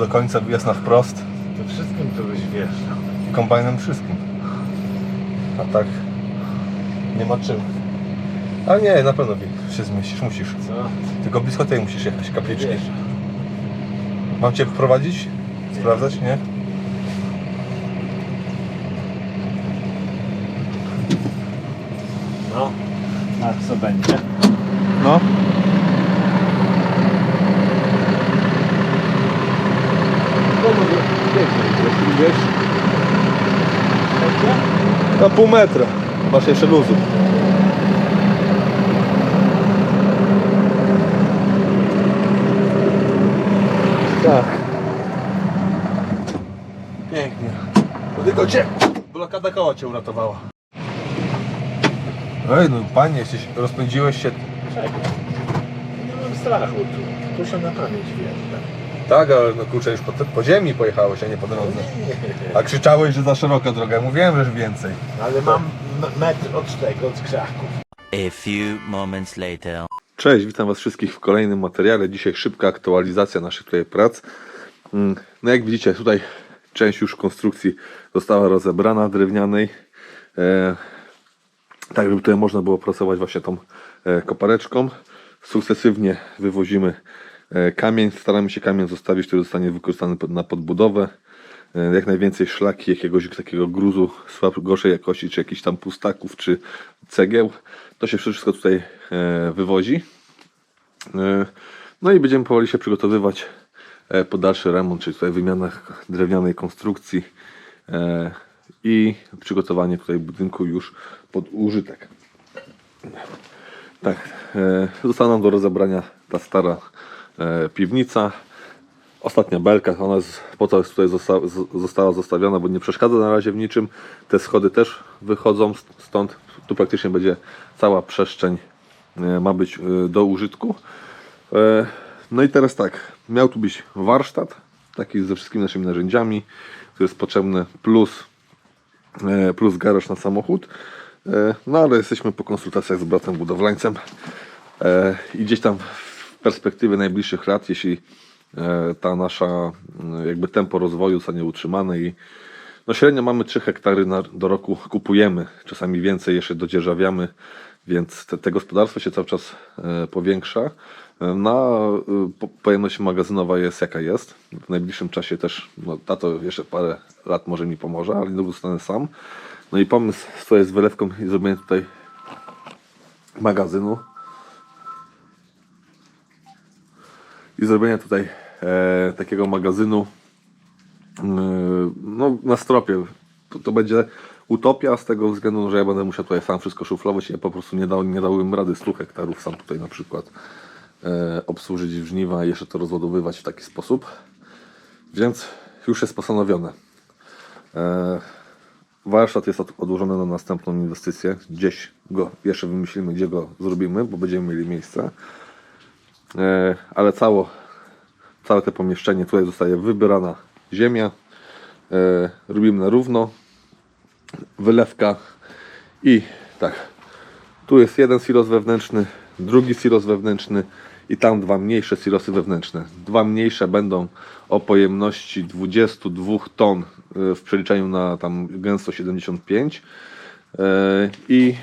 Do końca, jest na wprost. To wszystkim to byś wjeżdżał. Kombajnem wszystkim. A tak nie ma czym. A nie, na pewno się zmieścisz, musisz. Co? Tylko blisko tej musisz jechać, kapliczki. Wiesz. Mam cię wprowadzić? Sprawdzać, nie? No. A co będzie? No. No może wiesz. Na pół metra. Masz jeszcze luzu. Tak. Pięknie. No tylko cię, blokada koła cię uratowała. Ej, no panie, jesteś, rozpędziłeś się. Czekaj. Nie mam strachu tu. Tu się na pamięć wjeżdża. Tak, ale no kurczę, już po, po ziemi pojechałeś, a nie po drodze. A krzyczałeś, że za szeroka droga. Mówiłem, że więcej. Ale mam m- metr od tego, od krzaków. A few moments later. Cześć, witam Was wszystkich w kolejnym materiale. Dzisiaj szybka aktualizacja naszych tutaj prac. Mm, No jak widzicie, tutaj część już konstrukcji została rozebrana drewnianej. E, tak, żeby tutaj można było pracować właśnie tą e, kopareczką. Sukcesywnie wywozimy kamień. Staramy się kamień zostawić, który zostanie wykorzystany na podbudowę. E, Jak najwięcej szlaki, jakiegoś takiego gruzu słab, gorszej jakości, czy jakichś tam pustaków, czy cegieł. To się wszystko tutaj e, wywozi. E, No i będziemy powoli się przygotowywać e, pod dalszy remont, czyli tutaj wymiana drewnianej konstrukcji e, i przygotowanie tutaj budynku już pod użytek. Tak, e, została nam do rozebrania ta stara e, piwnica. Ostatnia belka, ona jest, po to tutaj zosta, z- została zostawiona, bo nie przeszkadza na razie w niczym. Te schody też wychodzą st- stąd. Tu praktycznie będzie cała przestrzeń e, ma być e, do użytku. E, No i teraz tak, miał tu być warsztat, taki ze wszystkimi naszymi narzędziami, który jest potrzebny, plus, e, plus garaż na samochód. E, No ale jesteśmy po konsultacjach z bratem budowlańcem E, i gdzieś tam perspektywie najbliższych lat, jeśli e, ta nasza mm, jakby tempo rozwoju zostanie utrzymane i no średnio mamy 3 hektary na, do roku kupujemy, czasami więcej jeszcze dodzierżawiamy, więc te, te gospodarstwo się cały czas e, powiększa. E, Na e, po- pojemność magazynowa jest jaka jest. W najbliższym czasie też, no tato jeszcze parę lat może mi pomoże, ale niedługo zostanę sam. No i pomysł tutaj z wylewką i zrobienie tutaj magazynu i zrobienie tutaj e, takiego magazynu e, no, na stropie. To, to będzie utopia z tego względu, że ja będę musiał tutaj sam wszystko szuflować i ja po prostu nie, dał, nie dałbym rady 100 hektarów sam tutaj na przykład e, obsłużyć w żniwa i jeszcze to rozładowywać w taki sposób. Więc już jest postanowione. E, warsztat jest od, odłożony na następną inwestycję. Gdzieś go jeszcze wymyślimy, gdzie go zrobimy, bo będziemy mieli miejsce. E, ale cało, całe to pomieszczenie tutaj zostaje wybierana ziemia. E, robimy na równo. Wylewka i tak. Tu jest jeden silos wewnętrzny, drugi silos wewnętrzny i tam dwa mniejsze silosy wewnętrzne. Dwa mniejsze będą o pojemności 22 ton e, w przeliczeniu na tam gęsto 75 E, i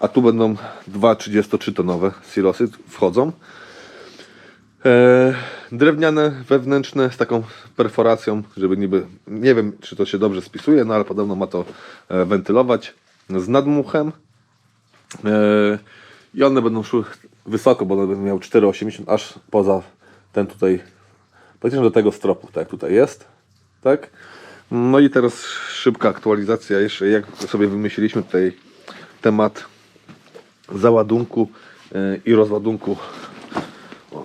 a tu będą dwa 33 tonowe silosy wchodzą. E, drewniane wewnętrzne z taką perforacją, żeby niby, nie wiem czy to się dobrze spisuje, no ale podobno ma to e, wentylować z nadmuchem. E, I one będą szły wysoko, bo one będą miały 4,80 aż poza ten tutaj, praktycznie do tego stropu, tak jak tutaj jest. Tak? No i teraz szybka aktualizacja jeszcze, jak sobie wymyśliliśmy tutaj temat załadunku i rozładunku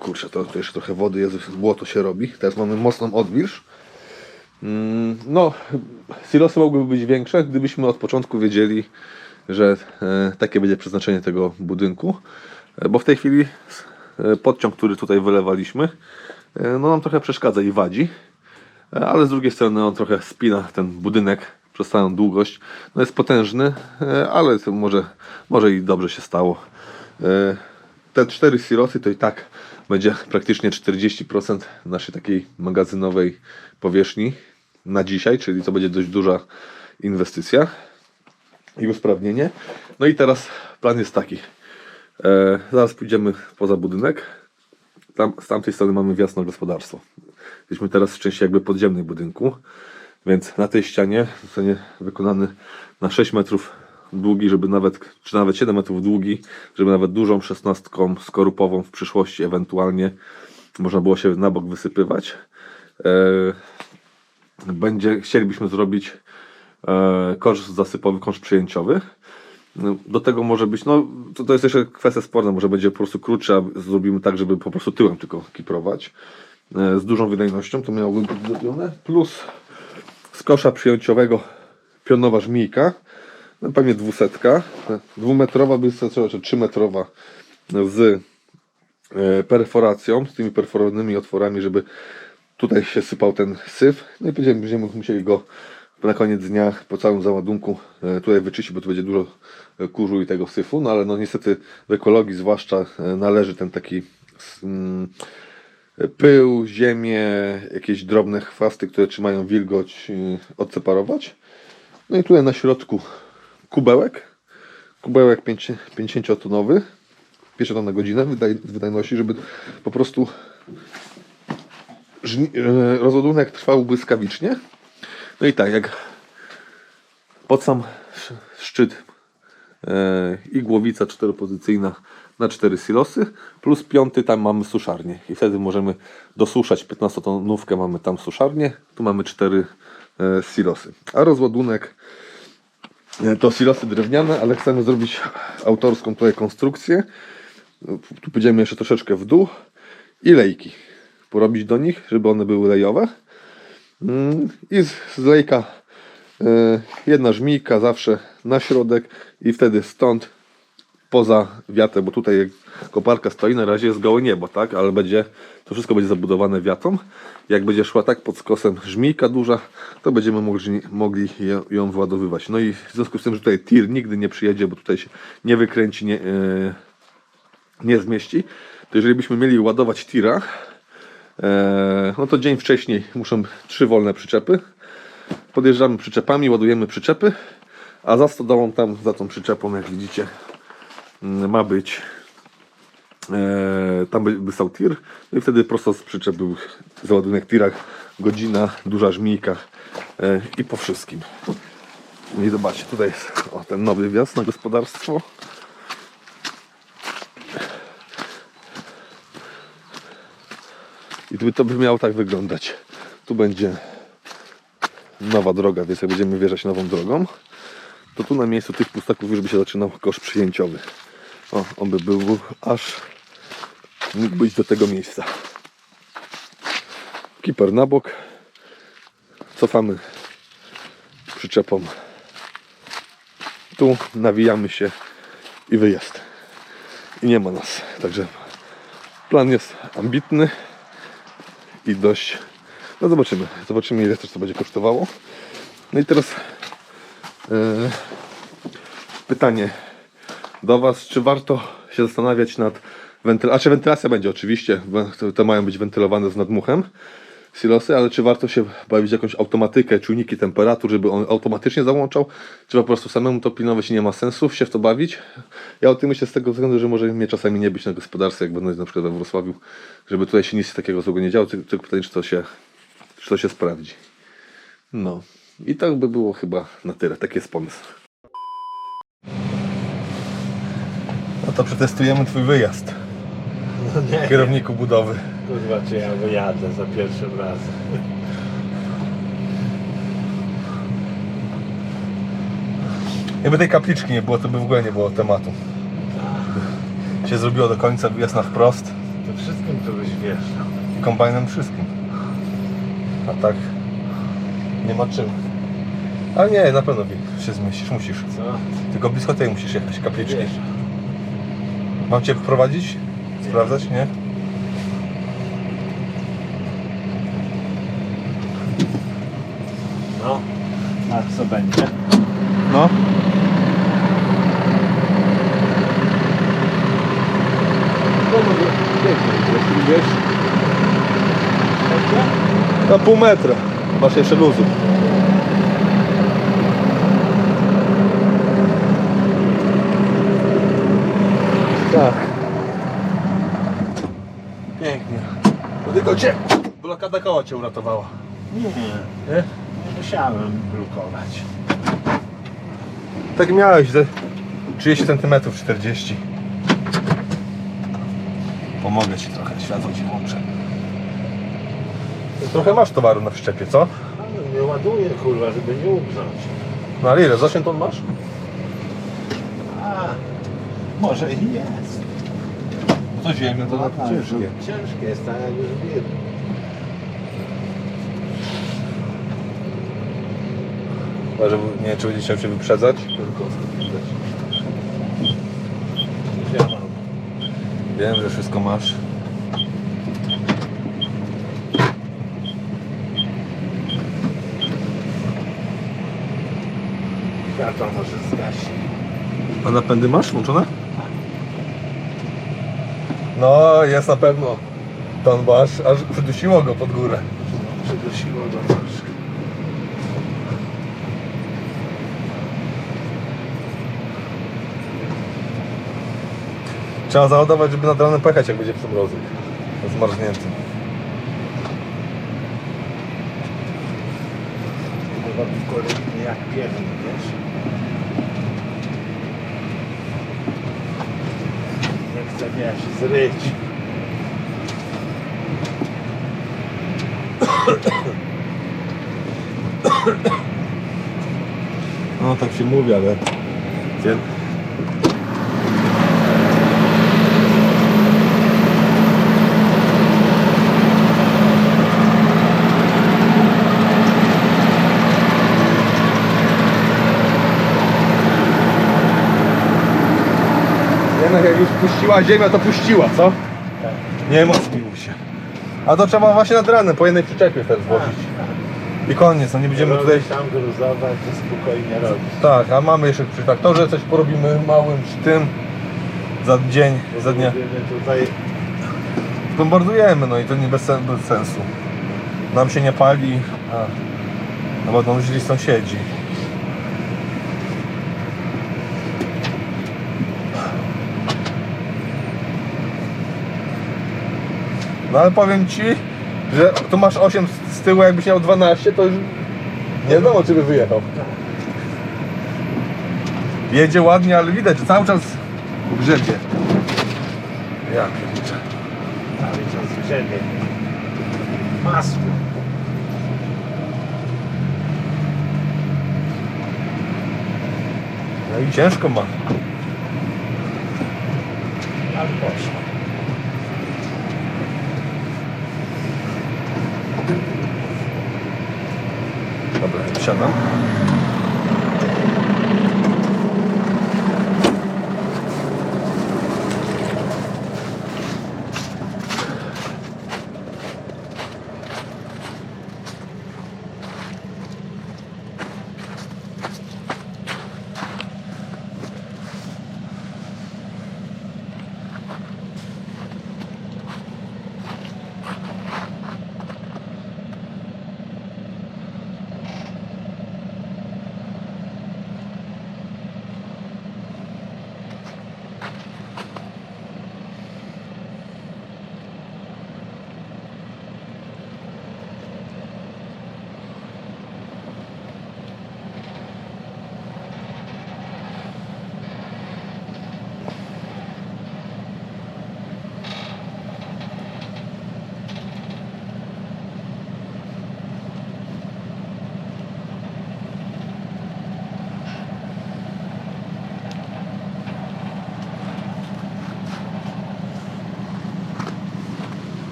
kurczę, to, to jeszcze trochę wody jest, błoto się robi. Teraz mamy mocną odwilż. Mm, No, silosy mogłyby być większe, gdybyśmy od początku wiedzieli, że e, takie będzie przeznaczenie tego budynku. E, bo w tej chwili e, podciąg, który tutaj wylewaliśmy, no nam trochę przeszkadza i wadzi. Ale z drugiej strony on trochę spina ten budynek przez całą długość. No jest potężny, ale może, może i dobrze się stało. Te cztery silosy to i tak będzie praktycznie 40% naszej takiej magazynowej powierzchni na dzisiaj, czyli to będzie dość duża inwestycja i usprawnienie. No i teraz plan jest taki. E, zaraz pójdziemy poza budynek. Tam, z tamtej strony mamy wjazd gospodarstwo. Jesteśmy teraz w części jakby podziemnej budynku, więc na tej ścianie zostanie wykonany na 6 metrów długi, żeby nawet, czy nawet 7 metrów długi, żeby nawet dużą szesnastką skorupową w przyszłości ewentualnie można było się na bok wysypywać. E, będzie, chcielibyśmy zrobić e, kosz zasypowy, kosz przyjęciowy. Do tego może być, no to, to jest jeszcze kwestia sporna, może będzie po prostu krótsze, a zrobimy tak, żeby po prostu tyłem tylko kiprować. E, z dużą wydajnością, to miałoby być zrobione. Plus z kosza przyjęciowego pionowa żmijka, no pewnie dwusetka, dwumetrowa wystarczyła, czy trzymetrowa z e, perforacją, z tymi perforowanymi otworami, żeby tutaj się sypał ten syf. No i będziemy, będziemy musieli go na koniec dnia po całym załadunku e, tutaj wyczyścić, bo tu będzie dużo e, kurzu i tego syfu, no ale no niestety w ekologii zwłaszcza należy ten taki mm, pył, ziemię, jakieś drobne chwasty, które trzymają wilgoć odseparować. No i tutaj na środku kubełek. Kubełek 50-tonowy. 5 ton na godzinę wydaj, wydajności, żeby po prostu żni- e, rozładunek trwał błyskawicznie. No i tak, jak pod sam sz- szczyt e, i głowica czteropozycyjna na cztery silosy, plus piąty tam mamy suszarnię i wtedy możemy dosuszać 15-tonówkę, mamy tam suszarnię, tu mamy cztery e, silosy. A rozładunek to silosy drewniane, ale chcemy zrobić autorską tutaj konstrukcję. Tu pójdziemy jeszcze troszeczkę w dół i lejki porobić do nich, żeby one były lejowe. Mm, I z, lejka e, jedna żmijka zawsze na środek i wtedy stąd poza wiatrem, bo tutaj koparka stoi, na razie jest gołe niebo, tak? Ale będzie, to wszystko będzie zabudowane wiatą. Jak będzie szła tak pod skosem żmijka duża, to będziemy mogli, mogli ją, wyładowywać. No i w związku z tym, że tutaj tir nigdy nie przyjedzie, bo tutaj się nie wykręci, nie, e, nie zmieści, to jeżeli byśmy mieli ładować tira, e, no to dzień wcześniej muszą trzy wolne przyczepy. Podjeżdżamy przyczepami, ładujemy przyczepy, a za stodołą tam, za tą przyczepą, jak widzicie, ma być tam by, by stał tir. No i wtedy prosto z przyczep był załadunek tirach. Godzina, duża żmijka e, i po wszystkim. No i zobaczcie, tutaj jest o, ten nowy wjazd na gospodarstwo. I tu to by miało tak wyglądać tu będzie nowa droga, więc jak będziemy wjeżdżać nową drogą to tu na miejscu tych pustaków już by się zaczynał kosz przyjęciowy o, on by był aż mógł być do tego miejsca. Kiper na bok. Cofamy przyczepą. Tu nawijamy się i wyjazd. I nie ma nas. Także plan jest ambitny i dość. No zobaczymy. Zobaczymy ile też to będzie kosztowało. No i teraz e, pytanie do Was, czy warto się zastanawiać nad wentylacją, a czy wentylacja będzie oczywiście, to mają być wentylowane z nadmuchem silosy, ale czy warto się bawić jakąś automatykę, czujniki temperatur, żeby on automatycznie załączał, czy po prostu samemu to pilnować nie ma sensu się w to bawić. Ja o tym myślę z tego względu, że może mnie czasami nie być na gospodarstwie, jak będę na przykład we Wrocławiu, żeby tutaj się nic takiego złego nie działo, tylko pytanie, czy to się, czy to się sprawdzi. No i tak by było chyba na tyle, taki jest pomysł. To przetestujemy Twój wyjazd, No nie, kierowniku budowy. kurwa, czy ja wyjadę za pierwszym razem. Jakby tej kapliczki nie było, to by w ogóle nie było tematu. Się zrobiło do końca, wyjazd na wprost To wszystkim to byś wjeżdżał. i kombajnem wszystkim. A tak nie ma czym. Ale nie, na pewno się zmieścisz, musisz. Co? Tylko blisko tej musisz jechać, kapliczki. Mam Cię wprowadzić? Sprawdzać, nie? No, a co będzie? No. Pięknie. Wiesz? Na pół metra. Masz jeszcze luzu. Tak. Pięknie. To tylko cię. Blokada koła cię uratowała. Nie, Nie? musiałem blokować. Tak miałeś, ze 30 cm 40. Pomogę ci trochę, światło ci włączę. Trochę masz towaru na wszczepie, co? Ale nie ładuję kurwa, żeby nie ugrząć. No ale ile? Z 8 ton masz? A, może i jest. To ziemię to na tak, ciężkie. Ciężkie jest, tak jak już wiem. Może nie wiem, czy będzie chciał cię wyprzedzać? Ja. Wiem, że wszystko masz. Światło może zgasi. A napędy masz włączone? No, jest na pewno. Ton masz, aż przydusiło go pod górę. Przydusiło go troszkę. Trzeba załadować, żeby nad ranem pechać, jak będzie przymrozy. Zmarznięty. Chyba mi kolejny jak piewnik, wiesz? Nie chcę, wiesz, zryć. No tak się mówi, ale... Gdzie? Jednak jak już puściła ziemia, to puściła, co? Nie mocnił się. A to trzeba właśnie nad ranem, po jednej przyczepie też złożyć. I koniec, no nie będziemy tutaj... tam gruzować i spokojnie robić. Tak, a mamy jeszcze przy traktorze coś porobimy małym tym za dzień, za dnia. Będziemy tutaj Bombardujemy, no i to nie bez, sen- bez sensu. Nam się nie pali, a no bo będą źli sąsiedzi. No ale powiem ci, że tu masz 8 z- tyłu, jakbyś miał 12, to już nie wiadomo, czy by wyjechał. Jedzie ładnie, ale widać, że cały czas grzebie. Ja pierniczę. cały czas grzebie. Masło. No i ciężko ma. Ale poszło. Dobra, wsiadam.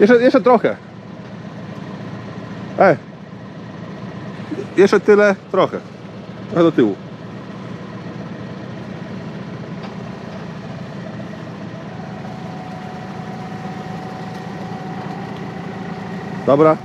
Jeszcze, jeszcze trochę. Ej. Jeszcze tyle, trochę. Trochę do tyłu. Dobra.